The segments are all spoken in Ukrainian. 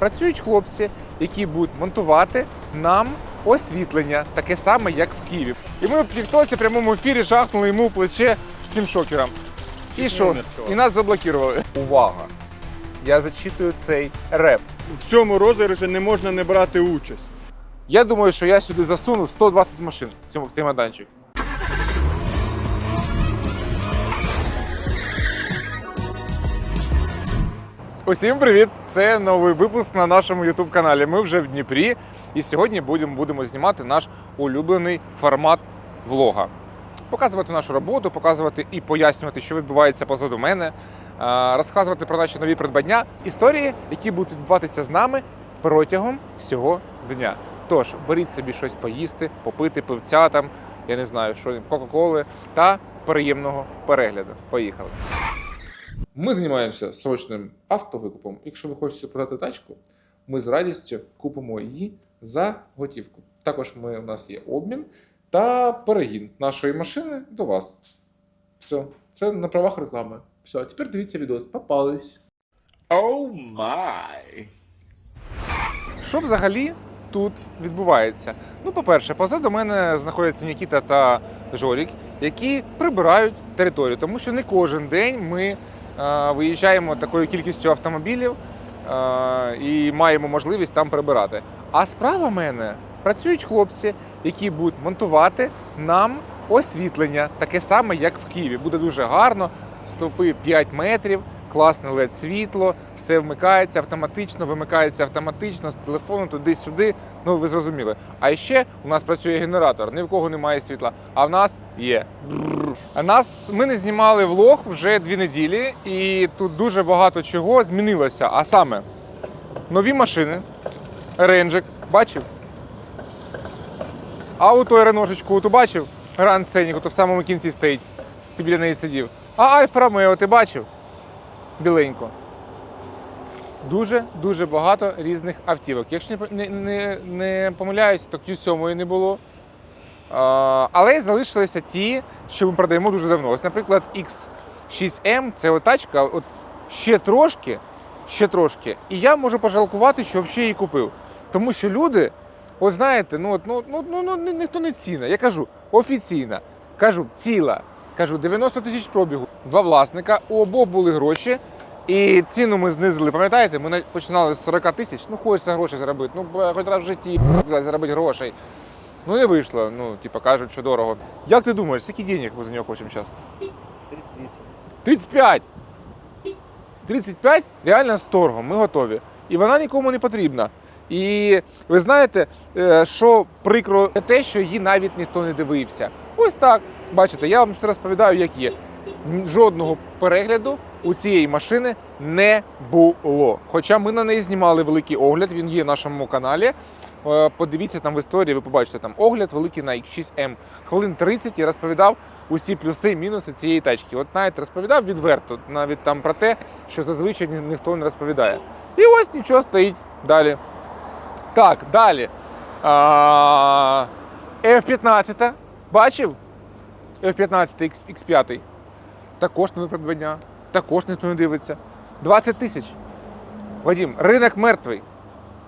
працюють хлопці, які будуть монтувати нам освітлення, таке саме, як в Києві. І ми в Тіктоці в прямому ефірі жахнули йому в плече цим шокером. І що? І нас заблокували. Увага! Я зачитую цей реп. В цьому розіграші не можна не брати участь. Я думаю, що я сюди засуну 120 машин в цьому- в цей майданчик. Усім привіт! Це новий випуск на нашому youtube каналі. Ми вже в Дніпрі, і сьогодні будемо, будемо знімати наш улюблений формат влога. Показувати нашу роботу, показувати і пояснювати, що відбувається позаду мене, розказувати про наші нові придбання, історії, які будуть відбуватися з нами протягом всього дня. Тож беріть собі щось поїсти, попити пивця там, я не знаю, що Кока-Коли та приємного перегляду. Поїхали. Ми займаємося срочним автовикупом. Якщо ви хочете продати тачку, ми з радістю купимо її за готівку. Також ми, у нас є обмін та перегін нашої машини до вас. Все, це на правах реклами. Все, а тепер дивіться відео. Попались. Oh my. Що взагалі тут відбувається? Ну, по-перше, позаду мене знаходяться Нікіта та Жорік, які прибирають територію, тому що не кожен день ми виїжджаємо такою кількістю автомобілів е, і маємо можливість там прибирати. А справа мене працюють хлопці, які будуть монтувати нам освітлення, таке саме, як в Києві. Буде дуже гарно, стовпи 5 метрів, класне led світло, все вмикається автоматично, вимикається автоматично з телефону туди-сюди. Ну ви зрозуміли. А ще у нас працює генератор, ні в кого немає світла, а в нас є. Нас ми не знімали влог вже дві неділі, і тут дуже багато чого змінилося. А саме нові машини, ренджик, бачив? А у той реношечку, ту бачив? Гранд Сценік, то в самому кінці стоїть. Ти біля неї сидів. А Альфа Ромео, ти бачив? Біленько. Дуже дуже багато різних автівок. Якщо не, не, не, помиляюсь, то Q7 не було. А, але залишилися ті, що ми продаємо дуже давно. Ось, наприклад, X6M це от тачка, от ще трошки, ще трошки. І я можу пожалкувати, що взагалі її купив. Тому що люди, от знаєте, ну, от, ну, ну, ну, ну ніхто не ціна. Я кажу, офіційна, кажу, ціла. Кажу, 90 тисяч пробігу, два власника, у обох були гроші. І ціну ми знизили. Пам'ятаєте, ми починали з 40 тисяч. Ну, хочеться гроші заробити. Ну, хоч раз в житті заробити грошей. Ну, не вийшло. Ну, типу, кажуть, що дорого. Як ти думаєш, скільки денег ми за нього хочемо зараз? 38. 35! 35 реально з торгом, ми готові. І вона нікому не потрібна. І ви знаєте, е, що прикро те, що її навіть ніхто не дивився. Ось так. Бачите, я вам все розповідаю, як є. Жодного перегляду у цієї машини не було. Хоча ми на неї знімали великий огляд, він є в нашому каналі. Е, Подивіться там в історії, ви побачите там огляд великий на X6M. Хвилин 30 я розповідав усі плюси, і мінуси цієї тачки. От навіть розповідав відверто, навіть там про те, що зазвичай ніхто не розповідає. І ось нічого стоїть далі. Так, далі. А, F15. Бачив? F15 X- X5. Також нове придбання. Також ніхто не дивиться. 20 тисяч. Вадим, ринок мертвий.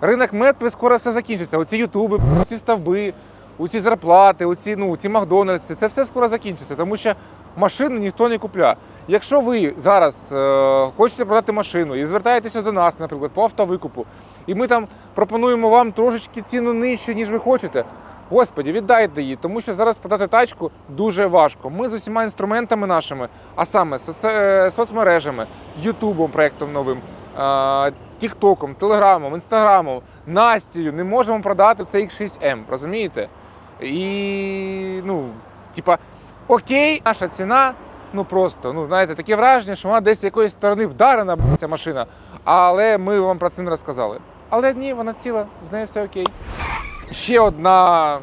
Ринок мертвий, скоро все закінчиться. Оці ютуби, ці стовби, оці зарплати, оці, ну, ці Макдональдси, це все скоро закінчиться, тому що машину ніхто не купляє. Якщо ви зараз е, хочете продати машину і звертаєтеся до нас, наприклад, по автовикупу, і ми там пропонуємо вам трошечки ціну нижче, ніж ви хочете. Господі, віддайте її, тому що зараз продати тачку дуже важко. Ми з усіма інструментами нашими, а саме е, соцмережами, Ютубом, проектом новим, Тіктоком, Телеграмом, Інстаграмом, Настію не можемо продати цей X6M, розумієте? І ну, типа, окей, наша ціна. Ну просто, ну знаєте, таке враження, що вона десь з якоїсь сторони вдарена ця машина, але ми вам про це не розказали. Але ні, вона ціла, з нею все окей. Ще одна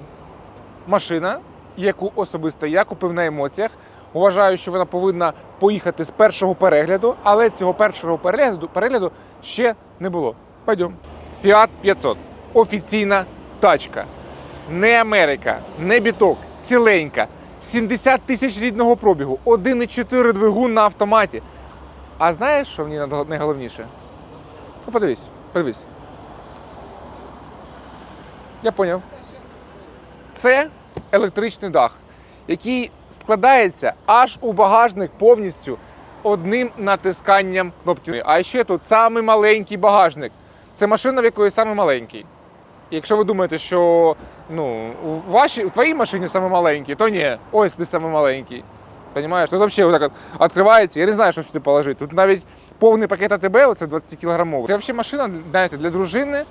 машина, яку особисто я купив на емоціях. Вважаю, що вона повинна поїхати з першого перегляду, але цього першого перегляду, перегляду ще не було. Пойдем. Fiat 500. Офіційна тачка. Не Америка, не біток, ціленька. 70 тисяч рідного пробігу, 1,4 двигун на автоматі. А знаєш, що ній найголовніше? Ну, подивись, подивись. Я поняв. Це електричний дах, який складається аж у багажник повністю одним натисканням кнопки. А ще тут самий маленький багажник. Це машина, в якої самий маленький. Якщо ви думаєте, що ну, у вашій, у твоїй машині саме маленький, то ні, ось ти саме маленький. Понимаєш? Тут взагалі отак от відкривається. Я не знаю, що сюди положити. Тут навіть повний пакет АТБ, оце 20 кілограмовий. Це взагалі машина, знаєте, для дружини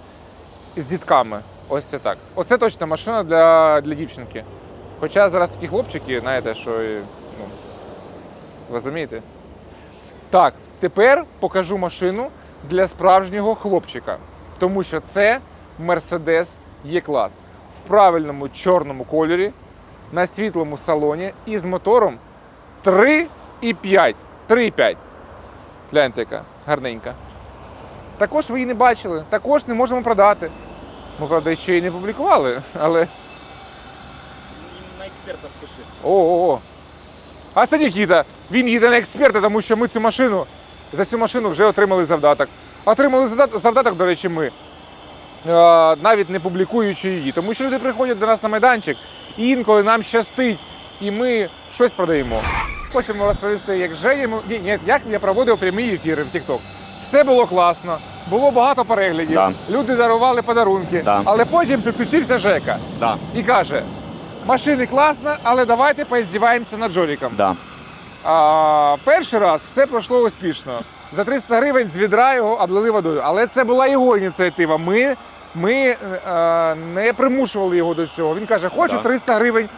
з дітками. Ось це так. Оце точно машина для, для дівчинки. Хоча зараз такі хлопчики, знаєте, що ну, розумієте? Так, тепер покажу машину для справжнього хлопчика. Тому що це Mercedes E-клас в правильному чорному кольорі, на світлому салоні і з мотором 3,5. 3,5. Гляньте, яка гарненька. Також ви її не бачили, також не можемо продати. Ми, правда, ще її не публікували, але. На експерта спіши. О-о-о. А це Нікіта. Він їде на експерта, тому що ми цю машину за цю машину вже отримали завдаток. Отримали завдаток, до речі, ми. Навіть не публікуючи її. Тому що люди приходять до нас на майданчик, і інколи нам щастить, і ми щось продаємо. Хочемо розповісти, як Женя, ні, ні, як я проводив прямі ефіри в TikTok. Все було класно, було багато переглядів, Да. люди дарували подарунки, Да. але потім підключився Жека Да, і каже: машини класно, але давайте поіздіваємося над Джоріком. да. А, перший раз все пройшло успішно. За 300 гривень з відра його облили водою. Але це була його ініціатива. Ми, ми е, не примушували його до цього. Він каже, хочу Да. 300 гривень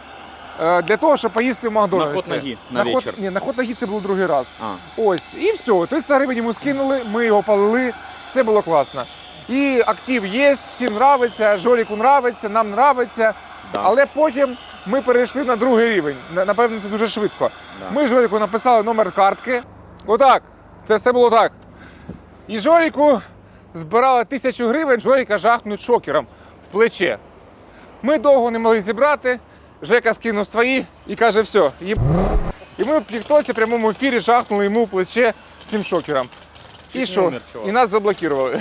е, для того, щоб поїсти в Макдональдсі. На ход ноги, на ход, вечір. ні, на ход ноги це було другий раз. А, Ось, і все. 300 гривень йому скинули, ми його палили, все було класно. І актив є, всім нравиться, Жоріку нравиться, нам нравиться. да. Але потім ми перейшли на другий рівень. Напевно, це дуже швидко. Да. Ми Жоріку написали номер картки. Отак. Це все було так. І Жоріку збирали тисячу гривень, Жоріка жахнуть шокером в плече. Ми довго не могли зібрати. Жека скинув свої і каже, все. І ми в тіктоці в прямому ефірі жахнули йому в плече цим шокером. І не що? умер, чувак. І нас заблокували.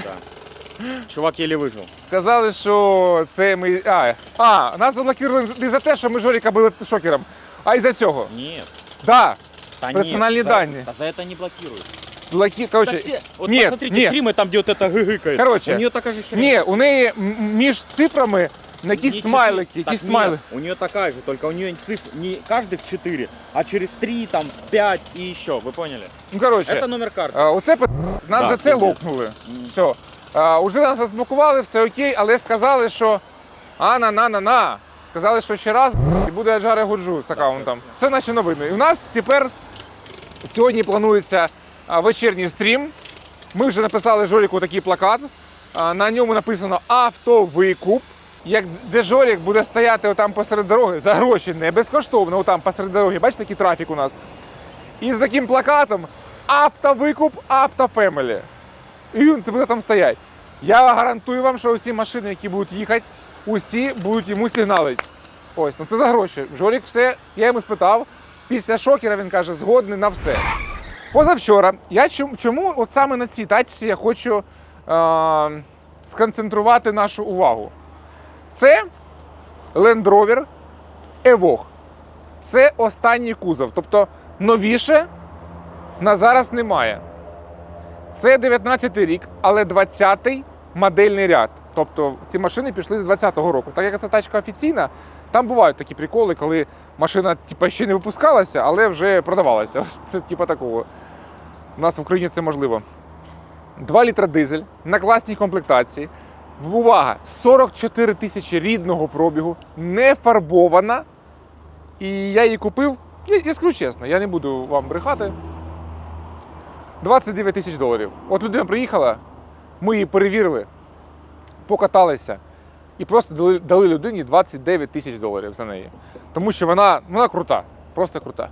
Чувак еле вижив. Сказали, що це ми. А, а нас заблокували не за те, що ми Жоріка били шокером, а й за цього. Нет. Да, Та Персональні нет, за- дані. Та за это не блокируют. блоки... Да Короче, все, вот нет, посмотрите нет. стримы, там, где вот это гыгыкает. Короче, у нее такая же херня. ні, у неї м- між цифрами на якісь Не смайлики, четыре. якісь Так смайли. нет, У нее такая же, только у нее цифр не каждых 4, а через 3, там, 5 и еще, вы поняли? Ну, коротше, Это номер карты. а, оце п- нас Да, за це пиздец. лопнули. М. Все. А, уже нас розблокували, все окей, але сказали, що а-на-на-на-на. Сказали, що ще раз і буде Аджаре Гуджу з аккаунтом. Це наші новини. І у нас тепер сьогодні планується а, вечірній стрім. Ми вже написали Жоріку такий плакат. А, На ньому написано автовикуп. Як де Жорік буде стояти отам посеред дороги за гроші, не безкоштовно, отам посеред дороги. Бачите, який трафік у нас. І з таким плакатом автовикуп автофемелі. І він буде там стояти. Я гарантую вам, що усі машини, які будуть їхати, усі будуть йому сигналити. Ось, ну це за гроші. Жорік все, я йому спитав. Після шокера він каже, згодний на все. Позавчора, я чому, чому от саме на цій тачці я хочу е, сконцентрувати нашу увагу? Це Land Rover Evoque. Це останній кузов. Тобто новіше на зараз немає. Це 19-й рік, але 20-й модельний ряд. Тобто ці машини пішли з 20-го року. Так як ця тачка офіційна, там бувають такі приколи, коли машина типу, ще не випускалася, але вже продавалася. Це типу такого. У нас в Україні це можливо. 2 літра дизель на класній комплектації. Увага! 44 тисячі рідного пробігу, не фарбована. І я її купив, я, я скажу чесно, я не буду вам брехати. 29 тисяч доларів. От людина приїхала, ми її перевірили, покаталися і просто дали, дали людині 29 тисяч доларів за неї. Тому що вона, вона крута, просто крута.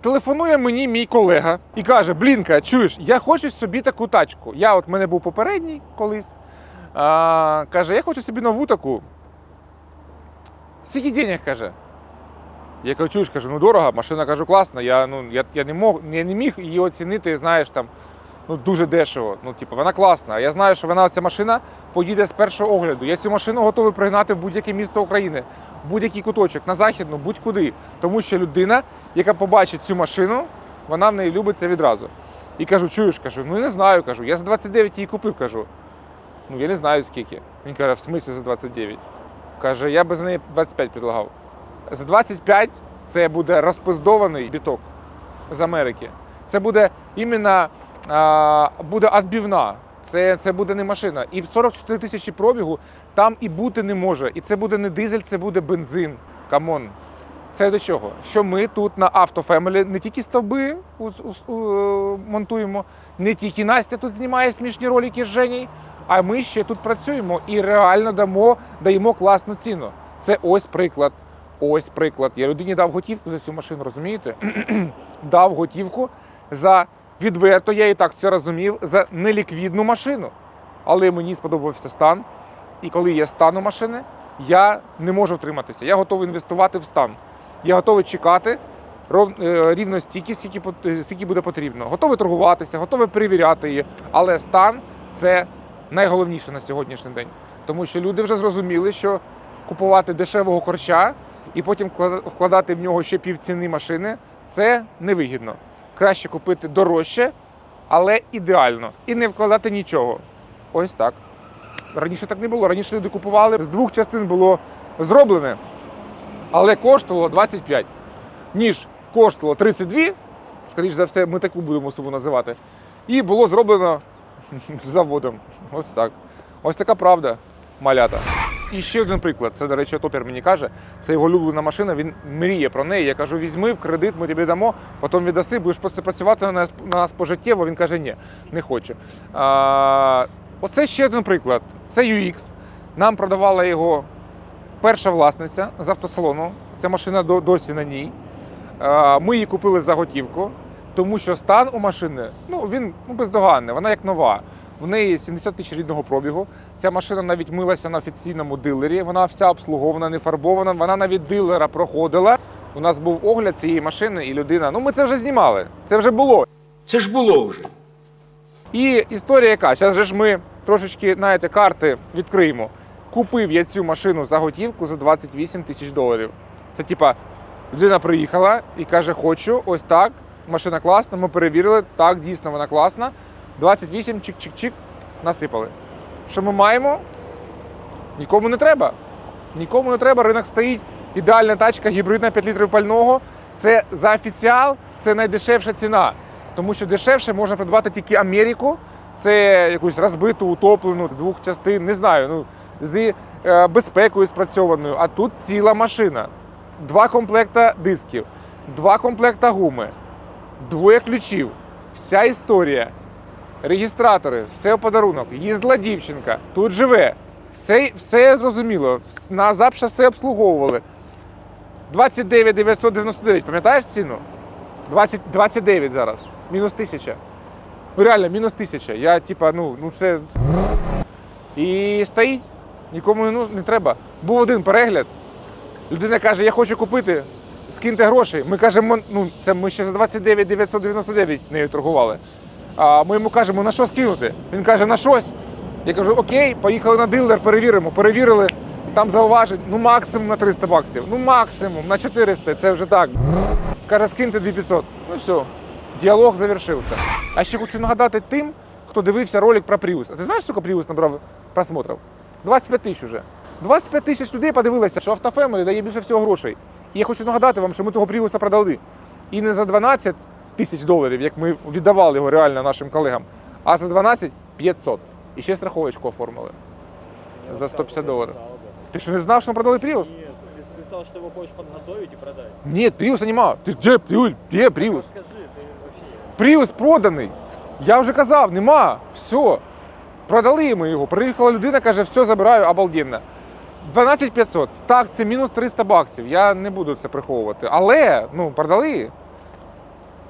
Телефонує мені мій колега і каже: Блінка, чуєш, я хочу собі таку тачку. Я от мене був попередній колись. А, каже, я хочу собі нову таку. Скільки денег, каже. Я кажу, чуєш, кажу, ну дорого, машина кажу, класна. Я, ну, я, я, не мог, я не міг її оцінити, знаєш, там, ну дуже дешево. Ну, типу, вона класна. Я знаю, що вона ця машина поїде з першого огляду. Я цю машину готовий пригнати в будь-яке місто України, будь-який куточок, на західну, будь-куди. Тому що людина, яка побачить цю машину, вона в неї любиться відразу. І кажу, чуєш, кажу, ну не знаю, кажу. Я за 29 її купив, кажу. Ну я не знаю скільки. Він каже, в смислі за 29. Каже, я би за неї 25 предлагав. За 25 це буде розпиздований біток з Америки. Це буде іменно а, буде відбивна. Це, це буде не машина. І в 44 тисячі пробігу там і бути не може. І це буде не дизель, це буде бензин. Камон. Це до чого? Що ми тут на Автофемелі не тільки стовби у- у- у- монтуємо, не тільки Настя тут знімає смішні ролики з Женєю, а ми ще тут працюємо і реально дамо, даємо класну ціну. Це ось приклад. Ось приклад. Я людині дав готівку за цю машину, розумієте? дав готівку за відверто, я і так це розумів, за неліквідну машину. Але мені сподобався стан. І коли є стан у машини, я не можу втриматися. Я готовий інвестувати в стан. Я готовий чекати е, рівно стільки, е, скільки буде потрібно. Готовий торгуватися, готовий перевіряти її. Але стан це найголовніше на сьогоднішній день. Тому що люди вже зрозуміли, що купувати дешевого корча і потім вкладати в нього ще півціни машини це невигідно. Краще купити дорожче, але ідеально. І не вкладати нічого. Ось так. Раніше так не було. Раніше люди купували з двох частин було зроблене, але коштувало 25. Ніж коштувало 32, скоріш за все, ми таку будемо суму називати. І було зроблено заводом. Ось так. Ось така правда, малята. І ще один приклад. Це, до речі, топер мені каже, це його улюблена машина, він мріє про неї. Я кажу, візьми в кредит, ми тобі дамо, потім віддаси, будеш працювати на нас, пожиттєво. Він каже, ні, не хоче. А, оце ще один приклад. Це UX. Нам продавала його перша власниця з автосалону. Ця машина досі на ній. Ми її купили за готівку, тому що стан у машини ну, він ну, бездоганний, вона як нова. В неї 70 тисяч рідного пробігу. Ця машина навіть милася на офіційному дилері. Вона вся обслугована, не фарбована. Вона навіть дилера проходила. У нас був огляд цієї машини, і людина. Ну, ми це вже знімали. Це вже було. Це ж було вже. І історія яка? Зараз же ж ми трошечки знаєте, карти відкриємо. Купив я цю машину за готівку за 28 тисяч доларів. Це типа людина приїхала і каже: Хочу, ось так. Машина класна. Ми перевірили. Так, дійсно вона класна. 28 чик-чик-чик насипали. Що ми маємо? Нікому не треба. Нікому не треба. Ринок стоїть. Ідеальна тачка, гібридна 5 літрів пального. Це за офіціал, це найдешевша ціна. Тому що дешевше можна придбати тільки Америку. Це якусь розбиту, утоплену з двох частин, не знаю, ну, з е, безпекою спрацьованою. А тут ціла машина. Два комплекта дисків, два комплекта гуми, двоє ключів. Вся історія. Реєстратори, все в подарунок. Їздила дівчинка, тут живе. Все, все зрозуміло. На запша все обслуговували. 29 999, пам'ятаєш ціну? 20, 29 зараз. Мінус тисяча. Ну реально, мінус тисяча. Я типа, ну, ну це. І стоїть. Нікому ну, не треба. Був один перегляд. Людина каже, я хочу купити, скиньте гроші. Ми кажемо, ну це ми ще за 29 999 нею торгували. А ми йому кажемо, на що скинути? Він каже, на щось. Я кажу, окей, поїхали на дилер, перевіримо. Перевірили, там зауважень, ну максимум на 300 баксів. Ну максимум на 400, це вже так. Каже, скиньте 2500. Ну все, діалог завершився. А ще хочу нагадати тим, хто дивився ролик про Prius. А ти знаєш, скільки Prius набрав просмотрів? 25 тисяч уже. 25 тисяч людей подивилися, що автофемелі дає більше всього грошей. І я хочу нагадати вам, що ми того Prius продали. І не за 12 тисяч доларів, як ми віддавали його реально нашим колегам, а за 12 500. І ще страховочку оформили. За 150 доларів. Ти що не знав, що ми продали Prius? Нет, ты, ты сказал, что его хочешь подготовить и продать. Ні, Prius нема. Ти де Prius? Де Prius? Скажи, ты вообще... Пріус проданий. Я вже казав, нема. Все. Продали ми його. Приїхала людина, каже, все забираю, обалденно. 12 500. Так, це мінус 300 баксів. Я не буду це приховувати. Але, ну, продали.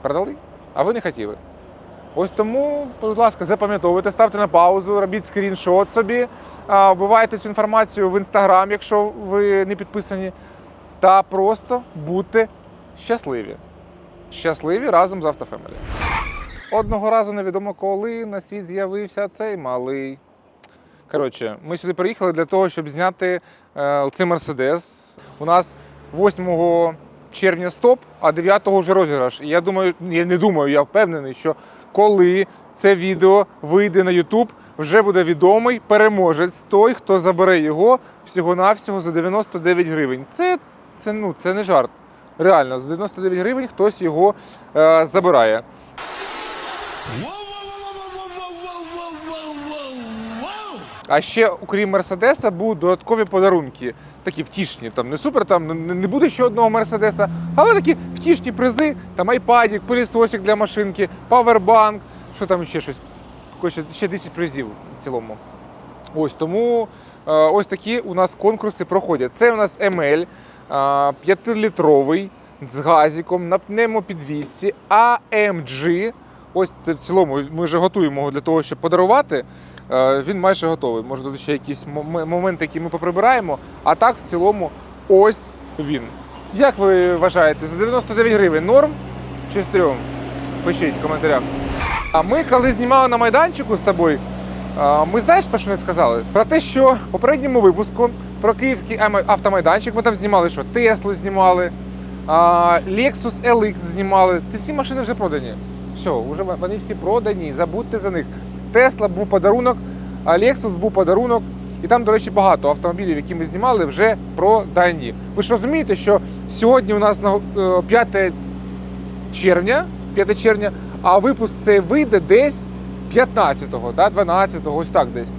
Продали. А ви не хотіли. Ось тому, будь ласка, запам'ятовуйте, ставте на паузу, робіть скріншот собі, вбивайте цю інформацію в інстаграм, якщо ви не підписані. Та просто будьте щасливі. Щасливі разом з Автофемелі. Одного разу невідомо коли на світ з'явився цей малий. Коротше, ми сюди приїхали для того, щоб зняти е, цей Мерседес. У нас 8 червня стоп, а 9 вже розіграш. І я думаю, я не думаю, я впевнений, що коли це відео вийде на YouTube, вже буде відомий переможець, той, хто забере його всього-навсього за 99 гривень. Це, це, ну, це не жарт. Реально, за 99 гривень хтось його е, забирає. А ще, окрім Мерседеса, будуть додаткові подарунки. Такі втішні. Там не супер, там не буде ще одного Мерседеса, але такі втішні призи, там айпадік, пилісосик для машинки, павербанк, що там ще щось. Ще 10 призів в цілому. Ось тому е, ось такі у нас конкурси проходять. Це у нас ML, 5-літровий з газиком на пневмопідвісці, AMG. Ось це в цілому. Ми вже готуємо його для того, щоб подарувати. Е, Він майже готовий. Може, тут ще якісь моменти, які ми поприбираємо. А так, в цілому, ось він. Як ви вважаєте, за 99 гривень норм чи стрьом? Пишіть в коментарях. А ми, коли знімали на майданчику з тобою, ми знаєш, про що не сказали? Про те, що в попередньому випуску про київський автомайданчик ми там знімали, що Теслу знімали, Lexus LX знімали. Ці всі машини вже продані. Все, вже вони всі продані. Забудьте за них. Тесла був подарунок, Lexus був подарунок. І там, до речі, багато автомобілів, які ми знімали, вже продані. Ви ж розумієте, що сьогодні у нас на е, 5 червня, 5 червня, а випуск цей вийде десь 15-го, 12-го, ось так десь.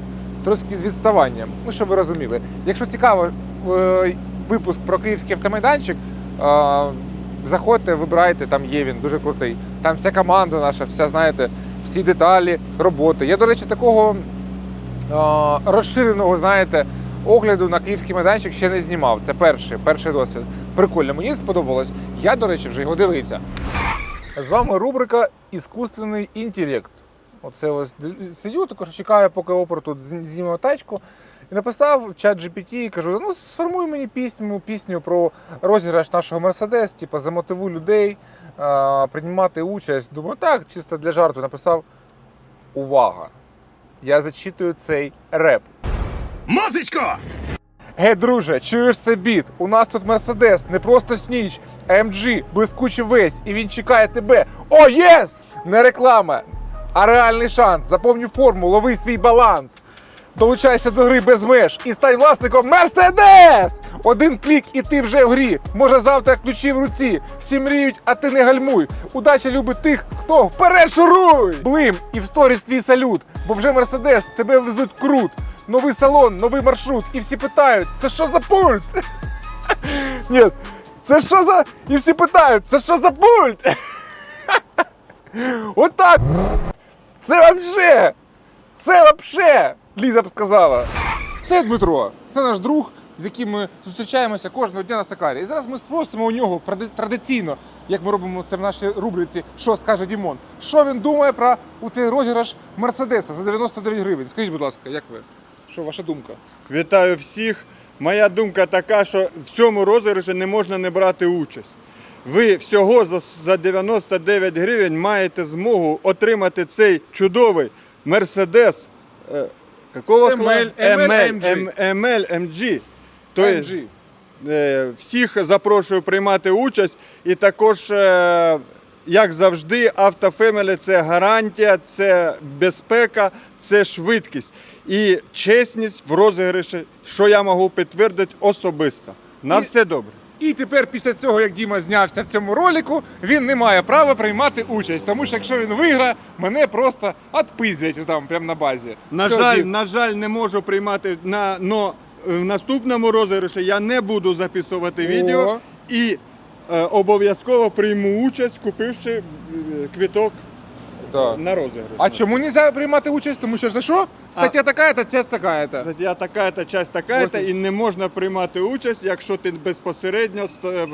Трошки з відставанням. Ну, щоб ви розуміли. Якщо цікаво е, випуск про київський автомайданчик, заходьте, вибирайте, там є він, дуже крутий. Там вся команда наша, вся, знаєте, всі деталі роботи. Я, до речі, такого розширеного, знаєте, огляду на київський майданчик ще не знімав. Це перший, перший досвід. Прикольно, мені сподобалось. Я, до речі, вже його дивився. З вами рубрика Іскусственний інтелект. Оце ось сидю, також чекаю, поки опор тут зніме тачку. І написав в чат GPT і кажу: ну сформуй мені пісню, пісню про розіграш нашого Мерседес, типу, замотивуй людей а, приймати участь. Думаю, так, чисто для жарту написав. Увага! Я зачитую цей реп. Музичко! Гей, друже, чуєш це біт? У нас тут Мерседес, не просто сніч, а MG, блискучий весь, і він чекає тебе. О, єс! Не реклама, а реальний шанс. Заповнюй форму, лови свій баланс. Долучайся до гри без меж і стань власником Мерседес! Один клік і ти вже в грі. Може завтра ключі в руці. Всі мріють, а ти не гальмуй. Удача любить тих, хто вперед шуруй! Блим і в сторіс твій салют, бо вже Мерседес тебе везуть крут. Новий салон, новий маршрут. І всі питають, це що за пульт? Ні, це що за. І всі питають, це що за пульт? Отак. Це вообще! Це вообще! Ліза б сказала. Це Дмитро, це наш друг, з яким ми зустрічаємося кожного дня на Сакарі. І зараз ми спросимо у нього традиційно, як ми робимо це в нашій рубриці, що скаже Дімон. Що він думає про у цей розіграш Мерседеса за 99 гривень? Скажіть, будь ласка, як ви? Що ваша думка? Вітаю всіх. Моя думка така, що в цьому розіграші не можна не брати участь. Ви всього за, за 99 гривень маєте змогу отримати цей чудовий Мерседес. Е, какого ML? ML, ML, ML, MG. Тобто, MG. Е, Всіх запрошую приймати участь. І також, е, як завжди, автофемелі це гарантія, це безпека, це швидкість і чесність в розіграші, що я можу підтвердити особисто. На І- все добре. І тепер, після цього, як Діма знявся в цьому ролику, він не має права приймати участь, тому що якщо він виграє, мене просто відпиздять там прямо на базі. На Все, жаль, Дім. на жаль, не можу приймати на но в наступному розіграші я не буду записувати О. відео і е, обов'язково прийму участь, купивши е, квіток Да. на розіграш. А чому не можна приймати участь? Тому що за що? Стаття така-то, часть така-то. Стаття така-то, часть така-то, Ось. і не можна приймати участь, якщо ти безпосередньо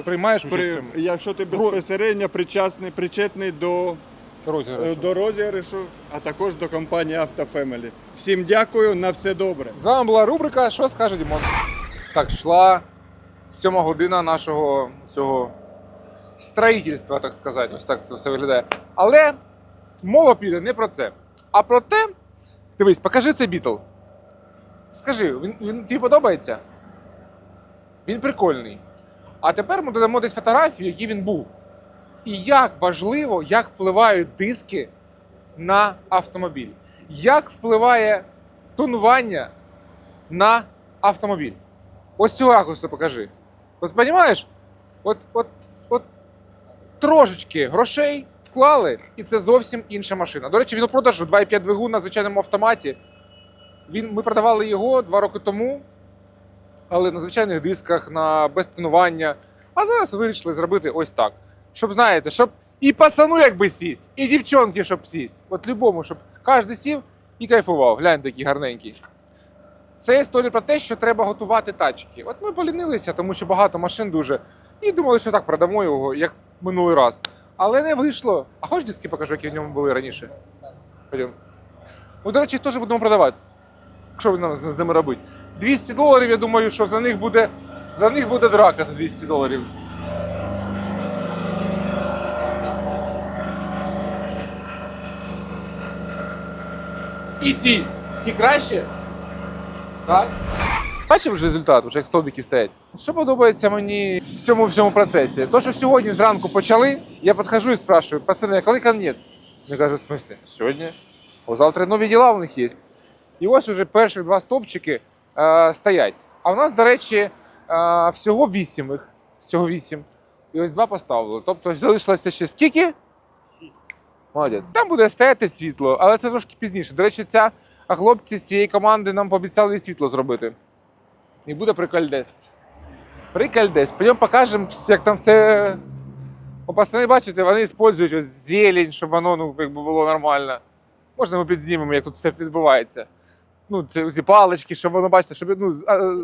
Приймаєш участь при, якщо ти безпосередньо причасний, причетний до, е, розіграшу. до розіграшу, а також до компанії Автофемелі. Всім дякую, на все добре. З вами була рубрика Що скаже Дімон? Так, йшла сьома година нашого цього строїтельства, так сказати. Ось так це все виглядає. Але мова піде не про це. А про те, дивись, покажи цей бітл. Скажи, він, він тобі подобається? Він прикольний. А тепер ми додамо десь фотографію, який він був. І як важливо, як впливають диски на автомобіль. Як впливає тонування на автомобіль. Ось цього ракурсу покажи. От розумієш? От, от, от трошечки грошей вклали, і це зовсім інша машина. До речі, він у продажу 2,5 двигун на звичайному автоматі. Він, ми продавали його два роки тому, але на звичайних дисках, на без тонування. А зараз вирішили зробити ось так. Щоб, знаєте, щоб і пацану якби сість, і дівчонки, щоб сість. От любому, щоб кожен сів і кайфував. Глянь, такий гарненький. Це історія про те, що треба готувати тачки. От ми полінилися, тому що багато машин дуже. І думали, що так продамо його, як минулий раз. Але не вийшло. А хочеш диски покажу, які в ньому були раніше? Ходім. Ну, до речі, теж будемо продавати. Що нам з ними робити? 200 доларів, я думаю, що за них буде, за них буде драка за 200 доларів. І ті, ті краще. Так? Бачив вже результат, вже як стовбики стоять. Що подобається мені в цьому всьому процесі? То, що сьогодні зранку почали, я підходжу і спрашиваю, пацани, коли конець? Вони кажуть, в смысле? Сьогодні? О, завтра нові діла у них є. І ось уже перших два стовпчики е, стоять. А в нас, до речі, е, всього вісім їх. Всього вісім. І ось два поставили. Тобто залишилося ще скільки? Молодець. Там буде стояти світло, але це трошки пізніше. До речі, ця а хлопці з цієї команди нам пообіцяли і світло зробити. І буде прикольдес. Прикольдес. Пойдемо покажемо, як там все. О, бачите, вони використовують ось зелень, щоб воно ну, якби було нормально. Можна ми підзнімемо, як тут все відбувається. Ну, це ці палички, щоб воно, бачите, щоб ну,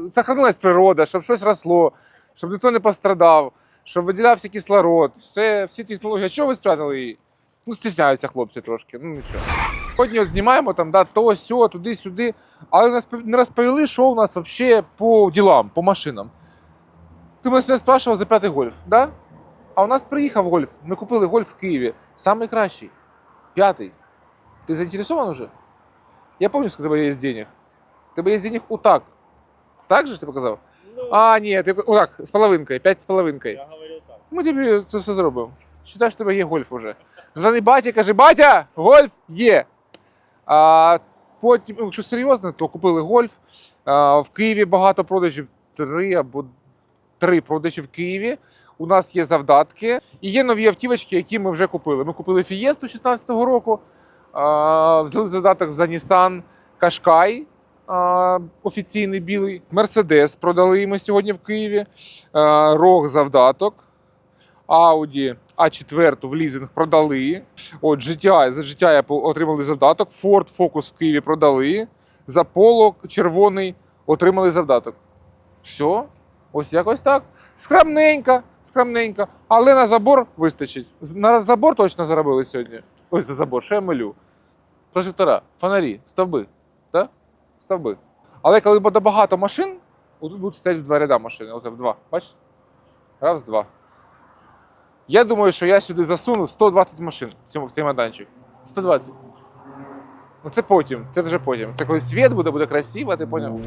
сохранилась природа, щоб щось росло, щоб ніхто не пострадав, щоб виділявся кислород. Все, всі технології. А чого ви спрятали її? Ну, стісняються хлопці трошки, ну нічого. Сьогодні от знімаємо там, да, то, сьо, туди-сюди. Але нас не розповіли, що у нас взагалі по ділам, по машинам. Ти мене сьогодні спрашував за п'ятий гольф, да? А у нас приїхав гольф. Ми купили гольф в Києві. Самий кращий. П'ятий. Ти заінтересований вже? Я пам'ятаю, що у тебе є денег. У тебе є денег утак. Так же ж ти показав? А, ні, ти отак, з половинкою, п'ять з половинкою. Я говорил так. Ми тобі це все зробимо. Считай, що в тебе є гольф уже. Звони батя, каже, батя, гольф є. А потім, якщо серйозно, то купили гольф. А, в Києві багато продажів, три або три продажі в Києві. У нас є завдатки і є нові автівочки, які ми вже купили. Ми купили Фієсту 16-го року, а, взяли задаток за Nissan Qashqai, офіційний білий. Мерседес продали ми сьогодні в Києві. Рог завдаток. Audi A4 в лізинг продали. От GTI, за GTI отримали завдаток. Ford Focus в Києві продали. За Polo червоний отримали завдаток. Все, ось якось так. Скромненько, скромненько. Але на забор вистачить. На забор точно заробили сьогодні. Ой, за забор, що я милю. Прожектора, фонарі, стовби. Да? Стовби. Але коли буде багато машин, тут будуть стояти в два ряда машини. Оце в два. Бачиш? Раз, два. Я думаю, що я сюди засуну 120 машин в цей майданчик. 120. Ну це потім, це вже потім. Це коли світ буде, буде красиво, ти поняв?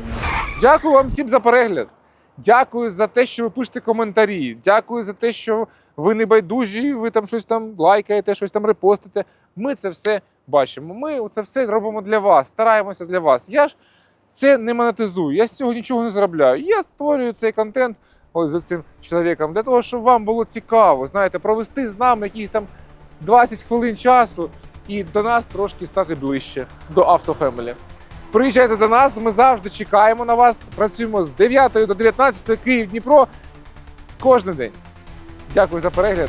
Дякую вам всім за перегляд. Дякую за те, що ви пишете коментарі. Дякую за те, що ви не байдужі, ви там щось там лайкаєте, щось там репостите. Ми це все бачимо. Ми це все робимо для вас, стараємося для вас. Я ж це не монетизую. Я з цього нічого не заробляю. Я створюю цей контент ось за цим чоловіком, для того, щоб вам було цікаво, знаєте, провести з нами якісь там 20 хвилин часу і до нас трошки стати ближче до автофемелі. Приїжджайте до нас, ми завжди чекаємо на вас. Працюємо з 9 до 19 Київ Дніпро кожен день. Дякую за перегляд.